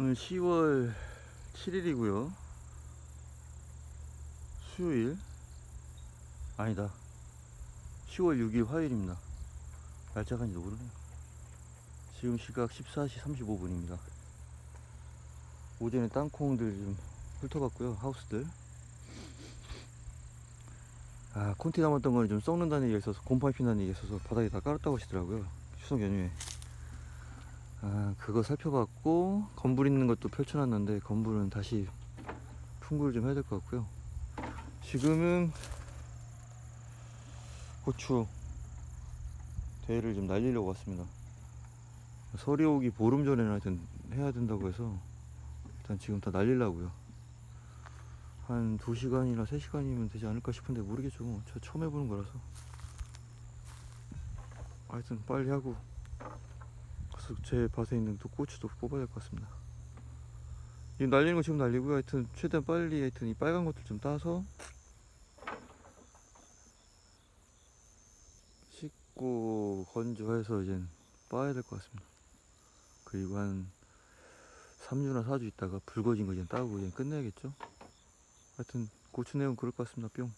오늘 10월 7일이고요. 수요일. 아니다. 10월 6일 화요일입니다. 날짜가 아닌지 모르네요. 지금 시각 14시 35분입니다. 오전에 땅콩들 좀 훑어봤고요. 하우스들. 아, 콘티 남았던 거는 좀 썩는다는 얘기가 있어서, 곰팡이 핀다는 얘기가 있어서 바닥에 다 깔았다고 하시더라고요. 추석 연휴에. 아, 그거 살펴봤고, 건불 있는 것도 펼쳐놨는데, 건불은 다시 풍구를 좀 해야 될 것 같고요. 지금은 고추 대를 좀 날리려고 왔습니다. 설이 오기 보름 전에는 하여튼 해야 된다고 해서, 일단 지금 다 날리려고요. 한 2시간이나 3시간이면 되지 않을까 싶은데 모르겠죠. 뭐. 저 처음 해보는 거라서. 하여튼 빨리 하고 가서 제 밭에 있는 또 고추도 뽑아야 될 것 같습니다. 이 날리는 거 지금 날리고요. 하여튼 최대한 빨리 하여튼 이 빨간 것들 좀 따서 씻고 건조해서 이제 빠야 될 것 같습니다. 그리고 한 3주나 4주 있다가 붉어진 거 이제 따고 이제 끝내야겠죠. 하여튼 고추 내용 그럴 것 같습니다. 뿅.